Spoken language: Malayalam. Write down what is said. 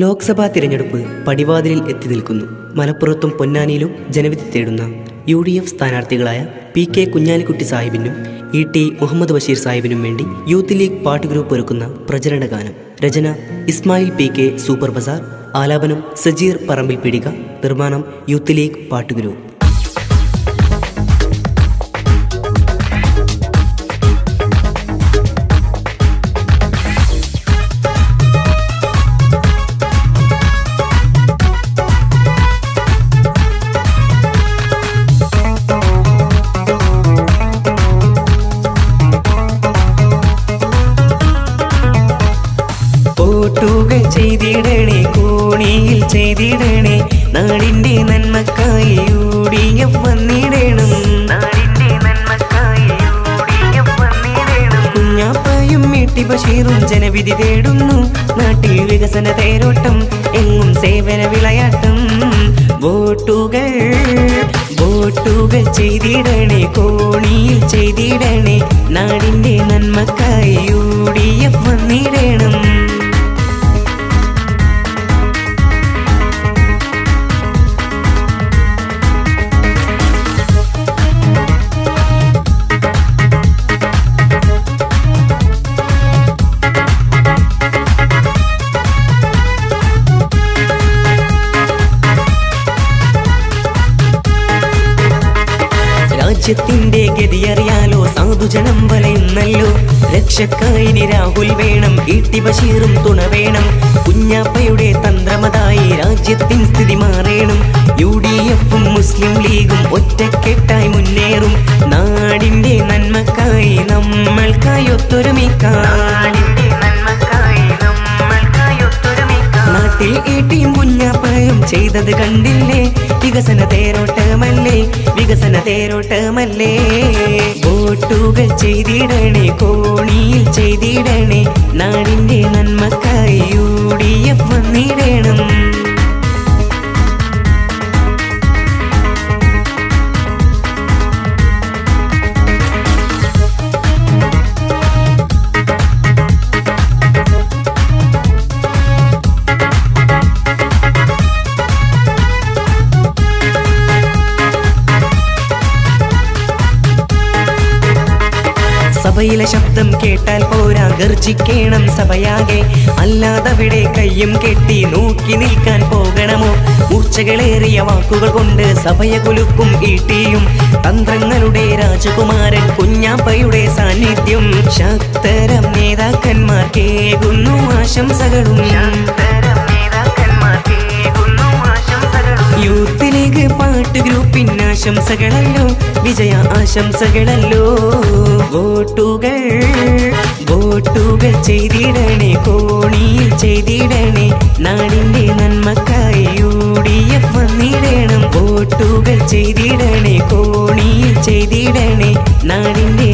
ലോക്സഭാ തിരഞ്ഞെടുപ്പ് പടിവാതിലിൽ എത്തി നിൽക്കുന്നു. മലപ്പുറത്തും പൊന്നാനിയിലും ജനവിധി തേടുന്ന യു ഡി എഫ് സ്ഥാനാർത്ഥികളായ പി കെ കുഞ്ഞാലിക്കുട്ടി സാഹിബിനും ഇ ടി മുഹമ്മദ് ബഷീർ സാഹിബിനും വേണ്ടി യൂത്ത് ലീഗ് പാട്ട് ഗ്രൂപ്പ് ഒരുക്കുന്ന പ്രചരണ ഗാനം. രചന Ismail P K super bazaar. ആലാപനം സജീർ പറമ്പിൽ പിടിക. നിർമ്മാണം യൂത്ത് ലീഗ് പാട്ട് ഗ്രൂപ്പ്. ചെയ്തിടണേ കോണിയിൽ ചെയ്തിടണേ. നാടിന്റെ നന്മക്കായി ഊടിയ വന്നിടണം. നാടിന്റെ നന്മക്കായി ഊടിയ വന്നിടണം. കുഞ്ഞാപ്പായും മീട്ടി ബഷീറും ജനവിധി തേടുന്നു. നാട്ടിൽ വികസന തേരോട്ടം എങ്ങും സേവന വിളയാട്ടം. വോട്ടുകൾ വോട്ടുകൾ ചെയ്തിടണേ കോണിയിൽ ചെയ്തിടണേ. നാടിന്റെ നന്മക്കായി യു ഡി എഫ് വന്നിടണം. രാജ്യത്തിന്റെ ഗതിയറിയാലോ സാധുജനം വലയുന്നല്ലോ രക്ഷക്കായി രാഹുൽ വേണം. ഈട്ടി ബഷീറും തുണ വേണം. കുഞ്ഞാപ്പയുടെ തന്ത്രമതായി രാജ്യത്തിൻ സ്ഥിതി മാറേണം. യു ഡി എഫും മുസ്ലിം ലീഗും ഒറ്റക്കെട്ടായി മുന്നേറും. നാടിന്റെ നന്മക്കായി നമ്മൾക്കായി ഒത്തൊരുമിക്കാം. ചെയ്തത് കണ്ടില്ലേ? വികസന തേരോട്ടമല്ലേ? വികസന തേരോട്ടമല്ലേ? വോട്ടുകൾ ചെയ്തിടണേ കോണിയിൽ ചെയ്തിടണേ. നാടിന്റെ നന്മക്കായി യു ഡി എഫ് വന്നിടണം. സഭയിലെ ശബ്ദം കേട്ടാൽ പോരാ ഗർജിക്കേണം സഭയാകെ. അല്ലാതവിടെ കയ്യും കെട്ടി നോക്കി നിൽക്കാൻ പോകണമോ? മൂർച്ചകളേറിയ വാക്കുകൾ കൊണ്ട് സഭയെ കുലുക്കും ഈട്ടിയും തന്ത്രങ്ങളുടെ രാജകുമാരൻ കുഞ്ഞാപ്പയുടെ സാന്നിധ്യം. ശക്തരം നേതാക്കന്മാർ കേകുന്നു ആശംസകളും. ആശംസകളല്ലോ വിജയ ആശംസകളല്ലോ. വോട്ടുകൾ വോട്ടുകൾ ചെയ്തിടണേ കോണിയിൽ ചെയ്തിടണേ. നാടിന്റെ നന്മക്കായി യു ഡി എഫ് വന്നിടണം. വോട്ടുകൾ ചെയ്തിടണേ കോണിയിൽ ചെയ്തിടണേ. നാടിന്റെ